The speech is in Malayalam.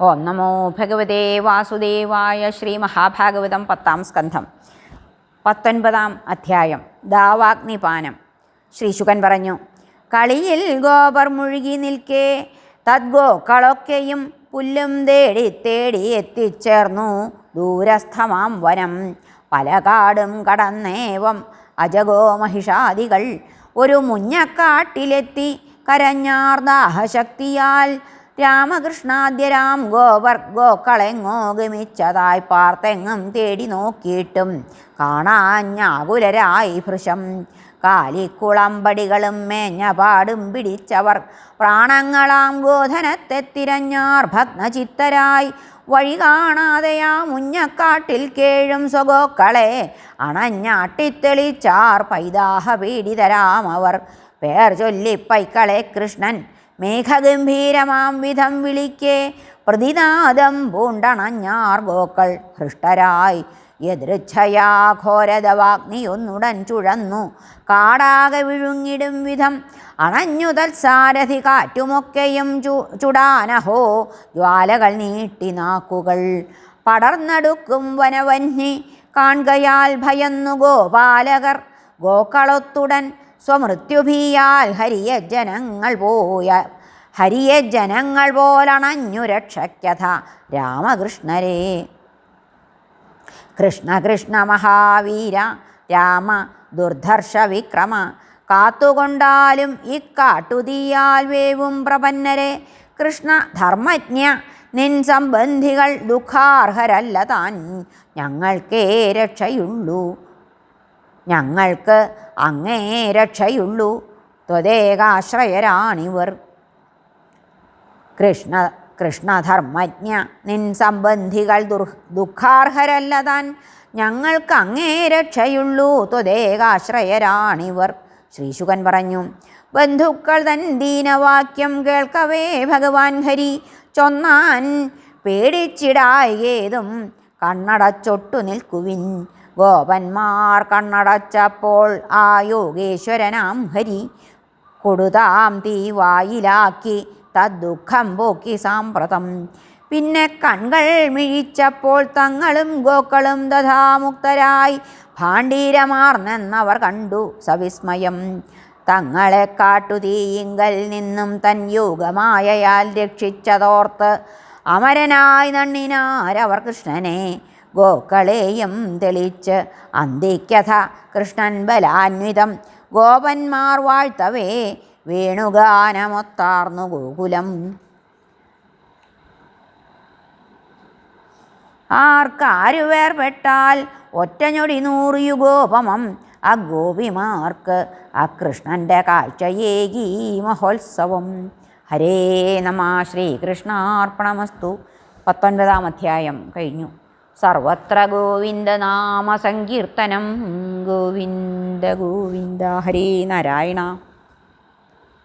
ഓം നമോ ഭഗവതേ വാസുദേവായ ശ്രീ മഹാഭാഗവതം പത്താം സ്കന്ധം. പത്തൊൻപതാം അധ്യായം. ദാവാഗ്നിപാനം. ശ്രീ ശ്രീശുകൻ പറഞ്ഞു കളിയിൽ ഗോപർ മുഴുകി നിൽക്കേ തദ്ഗോക്കളൊക്കെയും പുല്ലും തേടി തേടി എത്തിച്ചേർന്നു ദൂരസ്ഥമാം വനം. പല കാടും കടന്നേവം അജഗോ മഹിഷാദികൾ ഒരു മുഞ്ഞക്കാട്ടിലെത്തി കരഞ്ഞാർ ദാഹശക്തിയാൽ രാമകൃഷ്ണാദ്യരാം ഗോവർ ഗോക്കളെങ്ങോ ഗമിച്ചതായി പാർത്തെങ്ങും തേടി നോക്കിയിട്ടും കാണാഞ്ഞാകുലരായി ഭൃശം. കാലിക്കുളമ്പടികളും മേഞ്ഞപാടും പിടിച്ചവർ പ്രാണങ്ങളാം ഗോധനത്തെ തിരഞ്ഞാർ ഭഗ്നചിത്തരായി. വഴി കാണാതെയാ മുഞ്ഞക്കാട്ടിൽ കേഴും സ്വഗോക്കളെ അണഞ്ഞാട്ടിത്തെളിച്ചാർ പൈതാഹ പീഡിതരാമവർ പേർ ചൊല്ലിപ്പൈക്കളെ കൃഷ്ണൻ മേഘഗംഭീരമാം വിധം വിളിക്കേ. പ്രതിനാദം പൂണ്ടണഞ്ഞാർ ഗോക്കൾ ഹൃഷ്ടരായി. എതിർച്ഛയാ ഘോരതവാഗ്നിയൊന്നുടൻ ചുഴന്നു. കാടാകെ വിഴുങ്ങിടും വിധം അണഞ്ഞു തത്സാരഥി കാറ്റുമൊക്കെയും ചു ചുടാനഹോ. ജ്വാലകൾ നീട്ടി നാക്കുകൾ പടർന്നെടുക്കും വനവന്നി. കാൺകയാൽ ഭയന്നു ഗോപാലകർ. ഗോക്കളൊത്തുടൻ സ്വമൃത്യുഭീയാൽ ഹരിയ ജനങ്ങൾ പോയ ഹരിയ ജനങ്ങൾ പോലണഞ്ഞു രക്ഷയ്ക്കഥ രാമകൃഷ്ണരേ. കൃഷ്ണ കൃഷ്ണ മഹാവീര രാമ ദുർധർഷ വിക്രമ കാത്തുകൊണ്ടാലും ഇക്കാട്ടുതീയാൽ വേവും പ്രപന്നരെ. കൃഷ്ണ ധർമ്മജ്ഞ നിൻ സംബന്ധികൾ ദുഃഖാർഹരല്ല താൻ. ഞങ്ങൾക്കേ രക്ഷയുള്ളൂ. ഞങ്ങൾക്ക് അങ്ങേ രക്ഷയുള്ളൂ. ത്വദേകാശ്രയരാണിവർ. കൃഷ്ണ കൃഷ്ണധർമ്മജ്ഞ നിൻ സംബന്ധികൾ ദുർ ദുഃഖാർഹരല്ല താൻ ഞങ്ങൾക്ക് അങ്ങേ രക്ഷയുള്ളൂ ത്വദേകാശ്രയരാണിവർ. ശ്രീശുകൻ പറഞ്ഞു ബന്ധുക്കൾ തൻ ദീനവാക്യം കേൾക്കവേ ഭഗവാൻ ഹരി. ചൊന്നാൻ പേടിച്ചിടായേതും കണ്ണടച്ചൊട്ടു നിൽക്കുവിൻ. ഗോപന്മാർ കണ്ണടച്ചപ്പോൾ ആ യോഗേശ്വരനാം ഹരി കൊടുതാം തീ വായിലാക്കി. തദ്ദുഃഖം പോക്കി സാമ്പ്രതം. പിന്നെ കൺകൾ മിഴിച്ചപ്പോൾ തങ്ങളും ഗോക്കളും തഥാമുക്തരായി ഭാണ്ഡീരമാർന്നെന്നവർ കണ്ടു സവിസ്മയം. തങ്ങളെ കാട്ടുതീയിങ്കൽ നിന്നും തൻ യോഗമായയാൽ രക്ഷിച്ചതോർത്ത് അമരനായി നണ്ണിനാരവർ കൃഷ്ണനെ ഗോക്കളെയും തെളിച്ച് അന്തിക്കഥ കൃഷ്ണൻ ബലാന്വിതം ഗോപന്മാർ വാഴ്ത്തവേ വേണുഗാനമൊത്താർന്നു ഗോകുലം. ആർക്കാരു വേർപെട്ടാൽ ഒറ്റഞ്ഞൊടി നൂറ് യുഗോപമം ആ ഗോപിമാർക്ക് ആ കൃഷ്ണന്റെ കാഴ്ചയേകി മഹോത്സവം. ഹരേ നമ ശ്രീകൃഷ്ണാർപ്പണമസ്തു. പത്തൊൻപതാം അധ്യായം കഴിഞ്ഞു. സർവത്ര ഗോവിന്ദനാമ സങ്കീർത്തനം. ഗോവിന്ദ ഗോവിന്ദ ഹരേ നാരായണ.